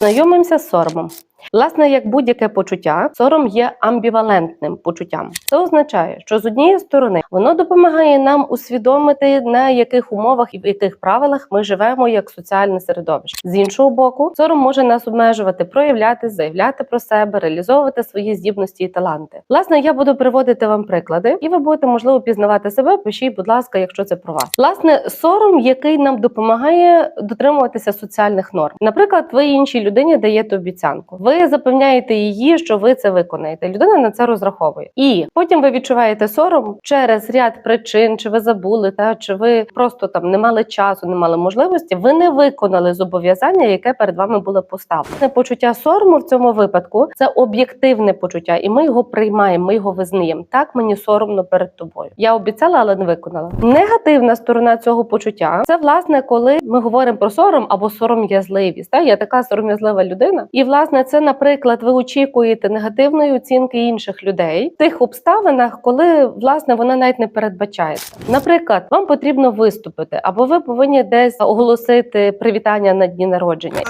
Знайомимося з соромом. Власне, як будь-яке почуття, сором є амбівалентним почуттям. Це означає, що з однієї сторони воно допомагає нам усвідомити, на яких умовах і в яких правилах ми живемо як соціальне середовище. З іншого боку, сором може нас обмежувати, проявляти, заявляти про себе, реалізовувати свої здібності і таланти. Власне, я буду приводити вам приклади, і ви будете можливо пізнавати себе. Пишіть, будь ласка, якщо це про вас. Власне, сором, який нам допомагає дотримуватися соціальних норм. Наприклад, ви іншій людині даєте обіцянку. Ви запевняєте її, що ви це виконаєте. Людина на це розраховує, і потім ви відчуваєте сором через ряд причин, чи ви забули, та чи ви просто там не мали часу, не мали можливості. Ви не виконали зобов'язання, яке перед вами було поставлене. Почуття сорому в цьому випадку це об'єктивне почуття, і ми його приймаємо, ми його визнаємо. Так мені соромно перед тобою. Я обіцяла, але не виконала. Негативна сторона цього почуття це власне, коли ми говоримо про сором або сором'язливість. Та я така сором'язлива людина, і власне це, наприклад, ви очікуєте негативної оцінки інших людей в тих обставинах, коли власне вона навіть не передбачається. Наприклад, вам потрібно виступити, або ви повинні десь оголосити привітання на дні народження.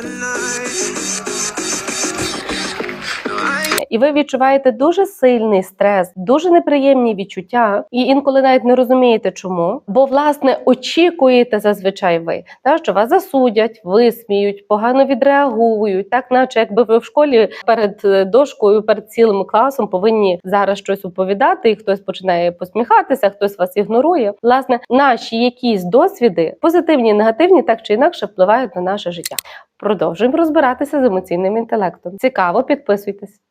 І ви відчуваєте дуже сильний стрес, дуже неприємні відчуття, і інколи навіть не розумієте, чому. Бо власне очікуєте зазвичай ви, та що вас засудять, висміють, погано відреагують, так наче якби ви в школі перед е, дошкою, перед цілим класом повинні зараз щось оповідати, і хтось починає посміхатися, хтось вас ігнорує. Власне, наші якісь досвіди, позитивні, негативні, так чи інакше впливають на наше життя. Продовжуємо розбиратися з емоційним інтелектом. Цікаво, підписуйтесь.